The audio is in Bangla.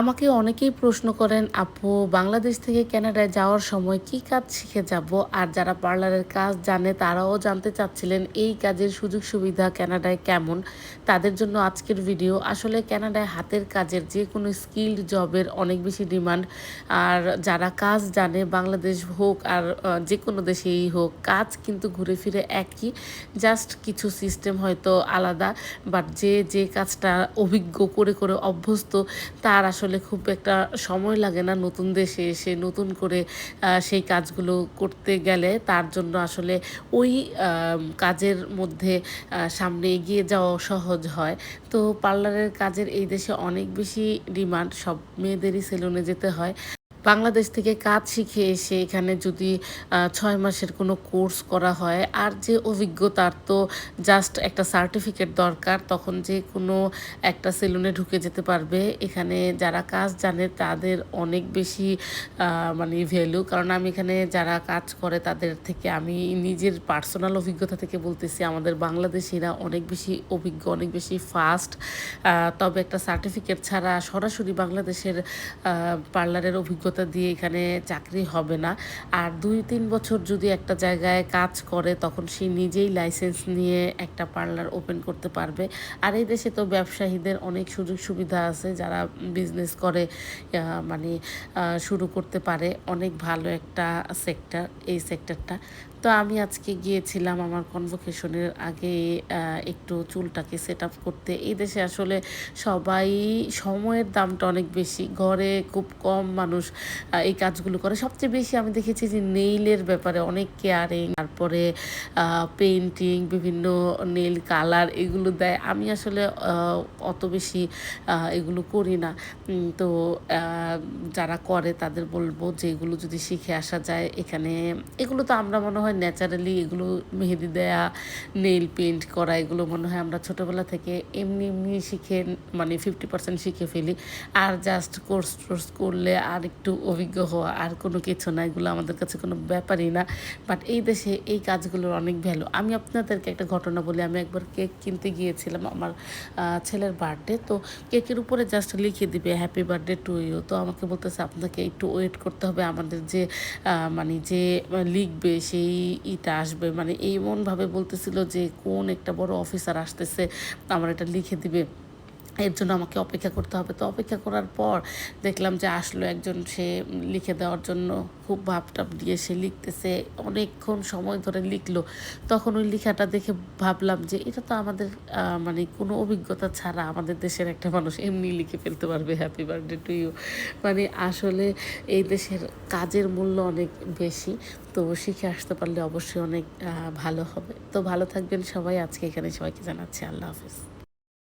আমাকে অনেকেই প্রশ্ন করেন, আপু, বাংলাদেশ থেকে কানাডায় যাওয়ার সময় কি কাজ শিখে যাব? আর যারা পার্লারের কাজ জানে, তারাও জানতে চাচ্ছিলেন, এই কাজের সুযোগ সুবিধা কানাডায় কেমন? তাদের জন্য আজকের ভিডিও, আসলে কানাডায় হাতের কাজের যে কোনো স্কিল্ড জবের অনেক বেশি ডিমান্ড। আর যারা কাজ জানে, বাংলাদেশ হোক আর যে কোনো দেশেই হোক, কাজ কিন্তু ঘুরে ফিরে একই, জাস্ট কিছু সিস্টেম হয়তো আলাদা। বাট যে যে কাজটা অভিজ্ঞ, করে করে অভ্যস্ত, তার আসলে খুব একটা সময় লাগে না নতুন দেশে এসে নতুন করে সেই কাজগুলো করতে গেলে। তার জন্য আসলে ওই কাজের মধ্যে সামনে এগিয়ে যাওয়া সহজ হয়। তো পার্লারের কাজের এই দেশে অনেক বেশি ডিমান্ড, সব মেয়েদেরই সেলুনে যেতে হয়। বাংলাদেশ থেকে কাজ শিখে এসে এখানে যদি ছয় মাসের কোনো কোর্স করা হয়, আর যে অভিজ্ঞতার তো জাস্ট একটা সার্টিফিকেট দরকার, তখন যে কোনো একটা সেলুনে ঢুকে যেতে পারবে। এখানে যারা কাজ জানে তাদের অনেক বেশি মানে ভ্যালু কারণ আমি এখানে যারা কাজ করে তাদের থেকে আমি নিজের পার্সোনাল অভিজ্ঞতা থেকে বলতেছি, আমাদের বাংলাদেশিরা অনেক বেশি অভিজ্ঞ, অনেক বেশি ফাস্ট তবে একটা সার্টিফিকেট ছাড়া সরাসরি বাংলাদেশের পার্লারের অভিজ্ঞতা দিয়ে এখানে চাকরি হবে না। আর দুই তিন বছর যদি একটা জায়গায় কাজ করে, তখন সে নিজেই লাইসেন্স নিয়ে একটা পার্লার ওপেন করতে পারবে। আর এই দেশে তো ব্যবসায়ীদের অনেক সুযোগ সুবিধা আছে, যারা বিজনেস করে মানে শুরু করতে পারে। অনেক ভালো একটা সেক্টর এই সেক্টরটা তো আমি আজকে গিয়েছিলাম আমার কনভোকেশনের আগে একটু চুলটাকে সেট আপ করতে। এই দেশে আসলে সবাই সময়ের দামটা অনেক বেশি। ঘরে খুব কম মানুষ এই কাজগুলো করে। সবচেয়ে বেশি আমি দেখেছি যে নেইলের ব্যাপারে অনেক কেয়ারিং তারপরে পেইন্টিং বিভিন্ন নেইল কালার এগুলো দেয়। আমি আসলে অত বেশি এগুলো করি না। তো যারা করে তাদের বলব যে এগুলো যদি শিখে আসা যায় এখানে, এগুলো তো আমরা মনে হয় ন্যাচারালি এগুলো মেহেদি দেয়া নেইল পেন্ট করা এগুলো মনে হয় আমরা ছোটোবেলা থেকে এমনি এমনি শিখে মানে ফিফটি পার্সেন্ট শিখে ফেলি। আর জাস্ট কোর্স টোর্স করলে আর একটু অভিজ্ঞ হওয়া আর কোনো কিছু না, এগুলো আমাদের কাছে কোনো ব্যাপারই না। বাট এই দেশে এই কাজগুলোর অনেক ভ্যালু আমি আপনাদেরকে একটা ঘটনা বলি। আমি একবার কেক কিনতে গিয়েছিলাম আমার ছেলের বার্থডে তো কেকের উপরে জাস্ট লিখে দিবে হ্যাপি বার্থডে টু ইউ তো আমাকে বলতেছে, আপনাকে একটু ওয়েট করতে হবে। আমাদের যে মানে যে লিখবে সেই ইটা আসবে। মানে এমনভাবে বলতেছিল যে, কোন একটা বড় অফিসার আসতেছে, আমার এটা লিখে দিবে। এর জন্য আমাকে অপেক্ষা করতে হবে। তো অপেক্ষা করার পর দেখলাম যে আসলো একজন, সে লিখে দেওয়ার জন্য খুব ভাবটাপ দিয়ে সে লিখতেছে। অনেকক্ষণ সময় ধরে লিখলো। তখন ওই লেখাটা দেখে ভাবলাম যে এটা তো আমাদের মানে কোনো অভিজ্ঞতা ছাড়া আমাদের দেশের একটা মানুষ এমনি লিখে ফেলতে পারবে হ্যাপি বার্থডে টু ইউ মানে আসলে এই দেশের কাজের মূল্য অনেক বেশি। তো শিখে আসতে পারলে অবশ্যই অনেক ভালো হবে। তো ভালো থাকবেন সবাই। আজকে এখানে সবাইকে জানাচ্ছি। আল্লাহ হাফিজ।